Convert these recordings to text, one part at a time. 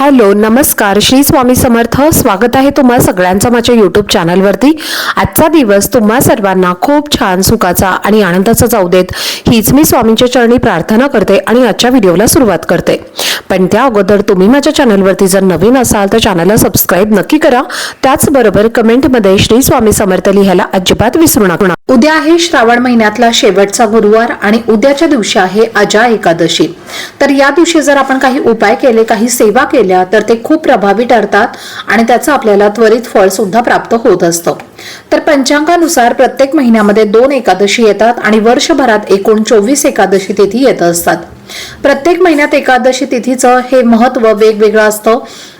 Hello नमस्कार. श्री स्वामी समर्थ. स्वागत आहे तुम्हा सगळ्यांचं माझ्या युट्यूब चॅनलवरती आजचा दिवस तुम्हा सर्वांना खूप छान सुखाचा आणि आनंदाचा जाऊ देत. हीच मी स्वामींच्या चरणी प्रार्थना करते आणि आजच्या व्हिडिओला सुरुवात करते. पण त्या अगोदर तुम्ही माझ्या चॅनलवरती जर नवीन असाल तर चॅनलला सबस्क्राईब नक्की करा. त्याचबरोबर कमेंटमध्ये श्री स्वामी समर्थ लिहायला अजिबात विसरू नका. उद्या आहे श्रावण महिन्यातला शेवटचा गुरुवार आणि उद्याच्या दिवशी आहे अजा एकादशी. तर या दिवशी जर आपण काही उपाय केले काही सेवा केली केल्या तर ते खूप प्रभावी ठरतात आणि त्याचं आपल्याला त्वरित फळ सुद्धा प्राप्त होत असतं. तर पंचांगानुसार प्रत्येक महिन्यामध्ये दोन एकादशी येतात आणि वर्षभरात एकूण चोवीस एकादशी तिथी येत असतात. प्रत्येक महिन्यात एकादशी तिथीचं हे महत्त्व वेगवेगळं असतं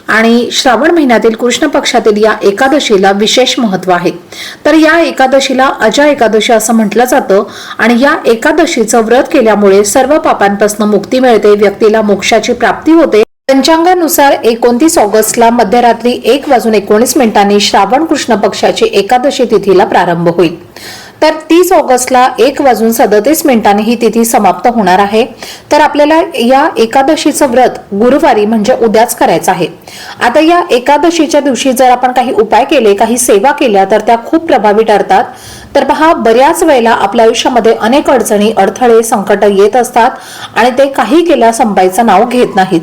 आणि श्रावण महिन्यातील कृष्ण पक्षातील या एकादशीला विशेष महत्त्व आहे. तर या एकादशीला अजा एकादशी असं म्हटलं जातं आणि या एकादशीचं व्रत केल्यामुळे सर्व पापांपासून मुक्ती मिळते व्यक्तीला मोक्षाची प्राप्ती होते पंचांगानुसार एकोणतीस ऑगस्टला मध्यरात्री एक वाजून एकोणीस मिनिटांनी श्रावण कृष्ण पक्षाची एकादशी तिथीला प्रारंभ होईल. तर तीस ऑगस्टला एक वाजून सदतीस मिनिटांनी ही तिथी समाप्त होणार आहे. तर आपल्याला या एकादशीचं व्रत गुरुवारी म्हणजे उद्याच करायचं आहे. आता या एकादशीच्या दिवशी जर आपण काही उपाय केले काही सेवा केल्या तर त्या खूप प्रभावी ठरतात. तर पहा बऱ्याच वेळेला आपल्या आयुष्यामध्ये अनेक अडचणी अडथळे संकट येत असतात आणि ते काही केल्या संपायचं नाव घेत नाहीत.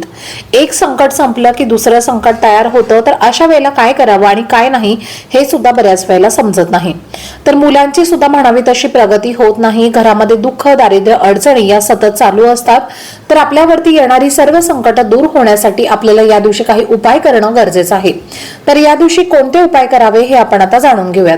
एक संकट संपलं की दुसरं संकट तयार होतं तर अशा वेळेला काय करावं आणि काय नाही हे सुद्धा बऱ्याच वेळेला समजत नाही. तर मुलांची सुद्धा म्हणावी तशी प्रगती होत नाही घरामध्ये दुःख दारिद्र्य अडचणी या सतत चालू असतात. तर आपल्यावरती येणारी सर्व संकट दूर होण्यासाठी आपल्याला या दिवशी काही उपाय करणं गरजेचं आहे. तर या दिवशी कोणते उपाय करावे हे आपण आता जाणून घेऊयात.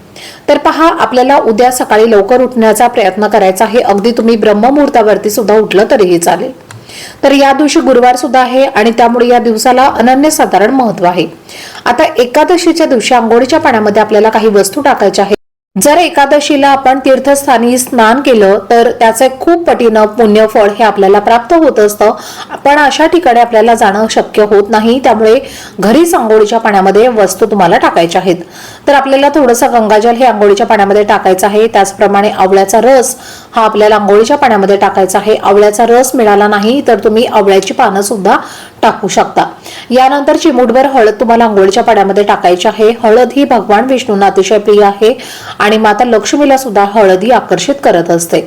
तर पहा आपल्याला उद्या सकाळी लवकर उठण्याचा प्रयत्न करायचा आहे. अगदी तुम्ही ब्रह्ममुहूर्तावरती सुद्धा उठलं तरीही चालेल. तर या दिवशी गुरुवार सुद्धा आहे आणि त्यामुळे या दिवसाला अनन्यसाधारण महत्त्व आहे. आता एकादशीच्या दिवशी आंघोळीच्या पाण्यामध्ये आपल्याला काही वस्तू टाकायच्या आहेत. जर एकादशीला आपण तीर्थस्थानी स्नान केलं तर त्याचे खूप पटीनं पुण्य फळ हे आपल्याला प्राप्त होत असतं. पण अशा ठिकाणी आपल्याला जाणं शक्य होत नाही. त्यामुळे घरीच आंघोळीच्या पाण्यामध्ये वस्तू तुम्हाला टाकायच्या आहेत. तर आपल्याला थोडंसं गंगाजल हे आंघोळीच्या पाण्यामध्ये टाकायचं आहे. त्याचप्रमाणे आवळ्याचा रस हा आपल्याला आंघोळीच्या पाण्यामध्ये टाकायचा आहे. आवळ्याचा रस मिळाला नाही तर तुम्ही आवळ्याची पानं सुद्धा टाकू शकता. यानंतर चिमूटभर हळद तुम्हाला आंघोळीच्या पाण्यामध्ये टाकायची आहे. हळद ही भगवान विष्णूंना अतिशय प्रिय आहे आणि माता लक्ष्मीला सुद्धा हळद ही आकर्षित करत असते.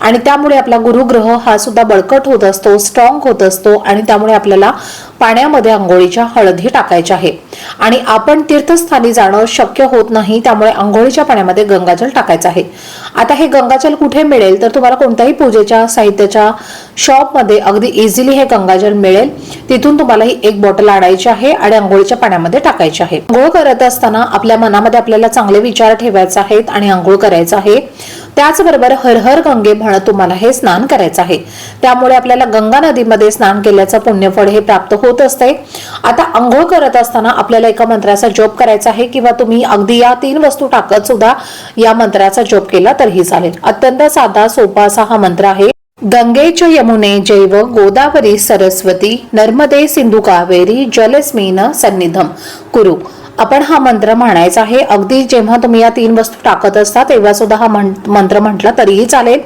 आणि त्यामुळे आपला गुरुग्रह हा सुद्धा बळकट होत असतो स्ट्रॉंग होत असतो आणि त्यामुळे आपल्याला पाण्यामध्ये आंघोळीच्या हळदी टाकायच्या आहे. आणि आपण तीर्थस्थानी जाणं शक्य होत नाही त्यामुळे आंघोळीच्या पाण्यामध्ये गंगाजल टाकायचं आहे. आता हे गंगाजल कुठे मिळेल? तर तुम्हाला कोणत्याही पूजेच्या साहित्याच्या शॉपमध्ये अगदी इझिली हे गंगाजल मिळेल. तिथून तुम्हाला ही एक बॉटल आणायची आहे आणि आंघोळीच्या पाण्यामध्ये टाकायची आहे. आंघोळ करत असताना आपल्या मनामध्ये आपल्याला चांगले विचार ठेवायचे आहेत आणि आंघोळ करायचं आहे. त्याचबरोबर हर हर गंगे म्हणत तुम्हाला हे स्नान करायचं आहे. त्यामुळे आपल्याला गंगा नदीमध्ये स्नान केल्याचं पुण्यफळ हे प्राप्त होत असते आता आंघोळ करत असताना आपल्याला एका मंत्राचा जप करायचा आहे किंवा तुम्ही अगदी या तीन वस्तू टाकत सुद्धा या मंत्राचा जप केला तरीही चालेल. अत्यंत साधा सोपा असा हा मंत्र आहे. गंगेच यमुने जैव गोदावरी सरस्वती नर्मदे सिंधू कावेरी जलस्मिन सन्निधम. कुरु। आपण हा मंत्र म्हणायचा आहे. अगदी जेव्हा तुम्ही या तीन वस्तू टाकत असता तेव्हा सुद्धा हा मंत्र म्हटला तरीही चालेल.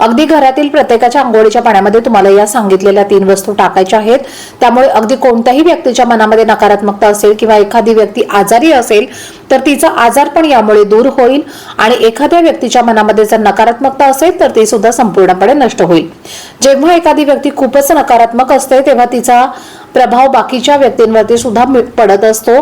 अगदी घरातील प्रत्येकाच्या आंघोळीच्या पाण्यामध्ये तुम्हाला या सांगितलेल्या तीन वस्तू टाकायच्या आहेत. त्यामुळे अगदी कोणत्याही व्यक्तीच्या मनामध्ये नकारात्मकता असेल किंवा एखादी व्यक्ती आजारी असेल तर तिचा आजार पण यामुळे दूर होईल आणि एखाद्या व्यक्तीच्या मनामध्ये जर नकारात्मकता असेल तर ती सुद्धा संपूर्णपणे नष्ट होईल. जेव्हा एखादी व्यक्ती खूपच नकारात्मक असते तेव्हा तिचा प्रभाव बाकीच्या व्यक्तींवरती सुद्धा पडत असतो.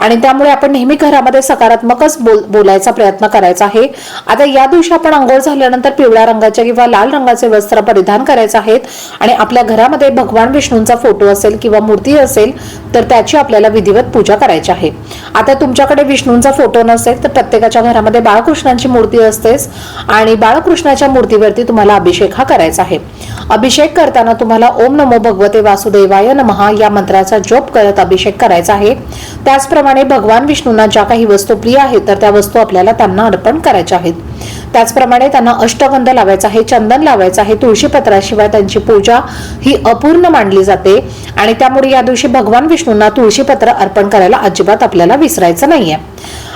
आणि त्यामुळे आपण नेहमी घरामध्ये सकारात्मकच बोल बोलायचा प्रयत्न करायचा आहे. आता या दिवशी आपण आंघोळ झाल्यानंतर पिवळ्या रंगाचे किंवा लाल रंगाचे वस्त्र परिधान करायचे आहेत. आणि आपल्या घरामध्ये भगवान विष्णूंचा फोटो असेल किंवा मूर्ती असेल तर त्याची आपल्याला विधिवत पूजा करायची आहे. आता तुमच्याकडे विष्णूंचा फोटो नसेल तर प्रत्येकाच्या घरामध्ये बाळकृष्णांची मूर्ती असतेच आणि बाळकृष्णाच्या मूर्तीवरती तुम्हाला अभिषेक हा करायचा आहे. अभिषेक करताना तुम्हाला ओम नमो भगवते वासुदेवाय नमः या मंत्राचा जप करत अभिषेक करायचा आहे. त्याचप्रमाणे भगवान विष्णूंना ज्या काही वस्तू प्रिय आहेत तर त्या वस्तू आपल्याला त्यांना अर्पण करायच्या आहेत. त्याचप्रमाणे त्यांना अष्टगंध लावायचा आहे चंदन लावायचं आहे तुळशी पत्राशिवाय त्यांची पूजा ही अपूर्ण मानली जाते. आणि त्यामुळे या दिवशी भगवान विष्णूंना तुळशी पत्र अर्पण करायला अजिबात आपल्याला विसरायचं नाहीये.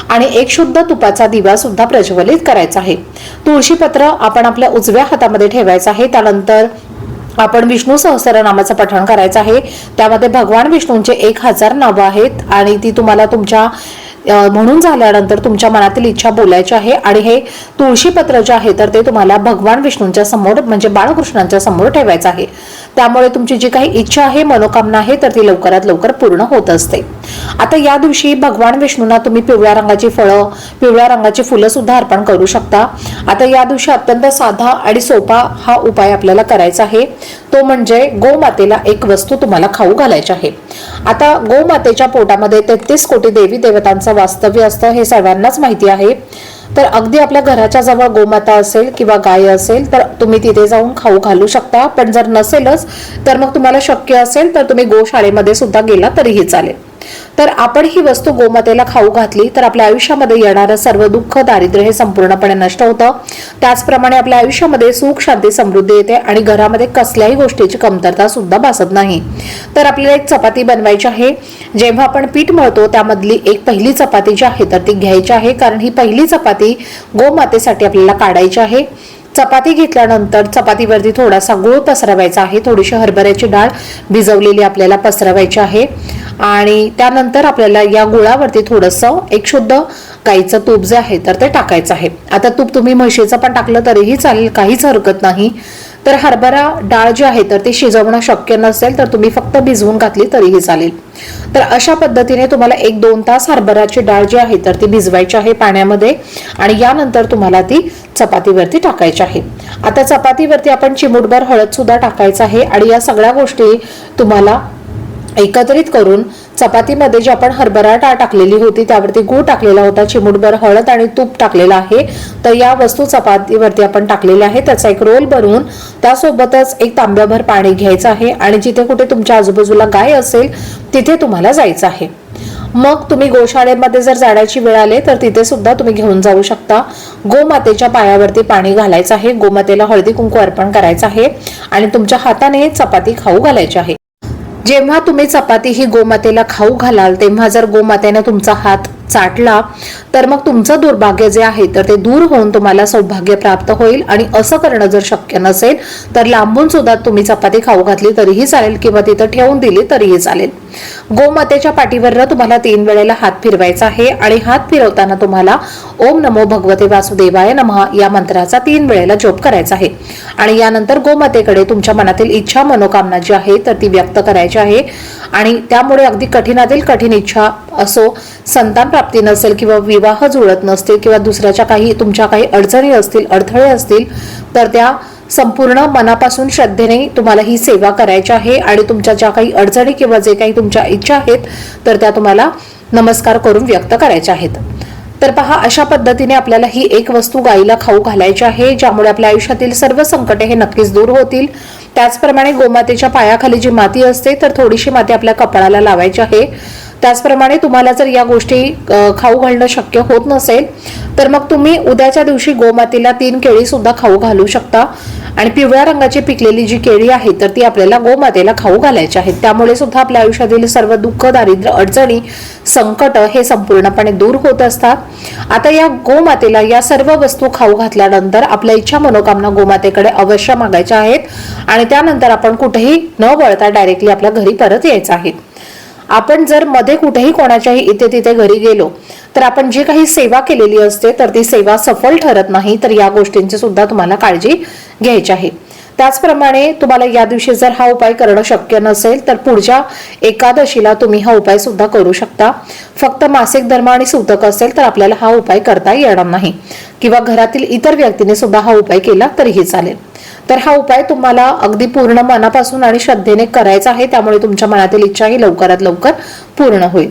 आणि एक शुद्ध तुपाचा दिवा सुद्धा प्रज्वलित करायचा आहे. तुळशीपत्र आपण आपल्या उजव्या हातामध्ये ठेवायचं आहे. त्यानंतर आपण विष्णू सहस्रनामाचं पठण करायचं आहे. त्यामध्ये भगवान विष्णूंचे एक हजार नावं आहेत. आणि ती तुम्हाला तुमच्या म्हणून झाल्यानंतर तुमच्या मनातील इच्छा बोलायची आहे आणि हे तुळशी पत्र जे आहे तर ते तुम्हाला भगवान विष्णूंच्या समोर म्हणजे बाळकृष्णांच्या समोर ठेवायचं आहे. त्यामुळे तुमची जी काही इच्छा आहे मनोकामना आहे तर ती लवकरात लवकर पूर्ण होत असते. आता या दिवशी भगवान विष्णूंना तुम्ही पिवळ्या रंगाची फळं पिवळ्या रंगाची फुलं सुद्धा अर्पण करू शकता. आता या दिवशी अत्यंत साधा आणि सोपा हा उपाय आपल्याला करायचा आहे. तो म्हणजे गोमातेला एक वस्तू तुम्हाला खाऊ घालायची आहे. आता गोमातेच्या पोटामध्ये तेहतीस कोटी देवी देवतांचं वास्तव्य असतं हे सर्वांनाच माहिती आहे. तर अगदी आपल्या घराच्या जवळ गोमाता असेल किंवा गाय असेल तर तुम्ही तिथे जाऊन खाऊ घालू शकता. पण जर नसेलच तर मग तुम्हाला शक्य असेल तर तुम्ही गोशाळेमध्ये सुद्धा गेला तरीही चालेल. तर आपण ही वस्तू गोमातेला खाऊ घातली तर आपल्या आयुष्यामध्ये येणारं सर्व दुःख दारिद्र्य हे संपूर्णपणे नष्ट होतं. त्याचप्रमाणे आपल्या आयुष्यामध्ये सुख शांती समृद्धी येते आणि घरामध्ये कसल्याही गोष्टीची कमतरता सुद्धा भासत नाही. तर आपल्याला एक चपाती बनवायची आहे. जेव्हा आपण पीठ मळतो त्यामधली एक पहिली चपाती जी आहे तर ती घ्यायची आहे. कारण ही पहिली चपाती गोमातेसाठी आपल्याला काढायची आहे. चपाती घेतल्यानंतर चपातीवरती थोडासा गूळ पसरवायचा आहे. थोडीशी हरभऱ्याची डाळ भिजवलेली आपल्याला पसरवायची आहे. आणि त्यानंतर आपल्याला या गुळावरती थोडंसं एक शुद्ध गाईचं तूप जे आहे तर ते टाकायचं आहे. आता तूप तुम्ही म्हशीचं पण टाकलं तरीही चालेल काहीच हरकत नाही. तर हरभरा डाळ जी आहे तर ती शिजवणं शक्य नसेल तर तुम्ही फक्त भिजवून घातली तरीही चालेल. तर अशा पद्धतीने तुम्हाला एक दोन तास हरभराची डाळ जी आहे तर ती भिजवायची आहे पाण्यामध्ये आणि यानंतर तुम्हाला ती चपातीवरती टाकायची आहे. आता चपातीवरती आपण चिमूटभर हळद सुद्धा टाकायचं आहे आणि या सगळ्या गोष्टी तुम्हाला एकत्रित करून चपातीमध्ये जी आपण हरभरा डाळ टाकलेली होती त्यावरती गूळ टाकलेला होता चिमूटभर हळद आणि तूप टाकलेलं आहे तर या वस्तू चपातीवरती आपण टाकलेल्या आहे त्याचा एक रोल बनवून त्यासोबतच एक तांब्याभर पाणी घ्यायचं आहे आणि जिथे कुठे तुमच्या आजूबाजूला गाय असेल तिथे तुम्हाला जायचं आहे. मग तुम्ही गोशाळेमध्ये जर जाण्याची वेळ आले तर तिथे सुद्धा तुम्ही घेऊन जाऊ शकता. गोमातेच्या पायावरती पाणी घालायचं आहे. गोमातेला हळदी कुंकू अर्पण करायचं आहे आणि तुमच्या हाताने चपाती खाऊ घालायची आहे. जेव्हा तुम्ही चपाती ही गोमातेला खाऊ घालाल तेव्हा जर गोमातेने तुमचा हात चाटला तर मग तुमचं दुर्भाग्य जे आहे तर ते दूर होऊन तुम्हाला सौभाग्य प्राप्त होईल. आणि असं करणं जर शक्य नसेल तर लांबून सुद्धा तुम्ही चपाती खाऊ घातली तरीही चालेल किंवा तिथं ठेवून दिली तरीही चालेल. गोमातेच्या पाठीवर तुम्हाला तीन वेळेला हात फिरवायचा आहे आणि हात फिरवताना तुम्हाला ओम नमो भगवते वासुदेवाय नमः या मंत्राचा तीन वेळेला जप करायचा आहे. आणि यानंतर गोमातेकडे तुमच्या मनातील इच्छा मनोकामना जी आहे तर ती व्यक्त करायची आहे. आणि त्यामुळे अगदी कठीणातील कठीण इच्छा असो संतान प्राप्ती नसेल किंवा विवाह जुळत नसतील किंवा दुसऱ्याच्या काही तुमच्या काही अडचणी असतील अडथळे असतील तर त्या संपूर्ण मनापासून श्रद्धेने तुम्हाला ही सेवा करायची आहे आणि तुमच्या ज्या काही अडचणी किंवा जे काही तुमच्या इच्छा आहेत तर त्या तुम्हाला नमस्कार करून व्यक्त करायच्या आहेत. तर पहा अशा पद्धतीने आपल्याला ही एक वस्तू गाईला खाऊ घालायची आहे ज्यामुळे आपल्या आयुष्यातील सर्व संकटे हे नक्कीच दूर होतील. त्याचप्रमाणे गोमातेच्या पायाखाली जी माती असते तर थोडीशी माती आपल्या कपाळाला लावायची आहे. त्याचप्रमाणे तुम्हाला जर या गोष्टी खाऊ घालणं शक्य होत नसेल तर मग तुम्ही उद्याच्या दिवशी गोमातेला तीन केळी सुद्धा खाऊ घालू शकता. आणि पिवळ्या रंगाची पिकलेली जी केळी आहे तर ती आपल्याला गोमातेला खाऊ घालायची आहेत त्यामुळे सुद्धा आपल्या आयुष्यातील सर्व दुःख दारिद्र्य अडचणी संकट हे संपूर्णपणे दूर होत असतात. आता या गोमातेला या सर्व वस्तू खाऊ घातल्यानंतर आपल्या इच्छा मनोकामना गोमातेकडे अवश्य मागायच्या आहेत. आणि त्यानंतर आपण कुठेही न वळता डायरेक्टली आपल्या घरी परत यायचं आहे. आपण जर मध्ये कुठेही कोणाच्याही इथे तिथे घरी गेलो तर आपण जी काही सेवा केलेली असते तर ती सेवा सफल ठरत नाही तर या गोष्टींची सुद्धा तुम्हाला काळजी घ्यायची आहे. त्याचप्रमाणे तुम्हाला या दिवशी जर हा उपाय करणं शक्य नसेल तर पुढच्या एकादशीला तुम्ही हा उपाय सुद्धा करू शकता. फक्त मासिक धर्म आणि सूतक असेल तर आपल्याला हा उपाय करता येणार नाही. किंवा घरातील इतर व्यक्तीने सुद्धा हा उपाय केला तरीही चालेल. तर हा उपाय तुम्हाला अगदी पूर्ण मनापासून आणि श्रद्धेने करायचा आहे त्यामुळे तुमच्या मनातील इच्छा ही लवकरात लवकर पूर्ण होईल.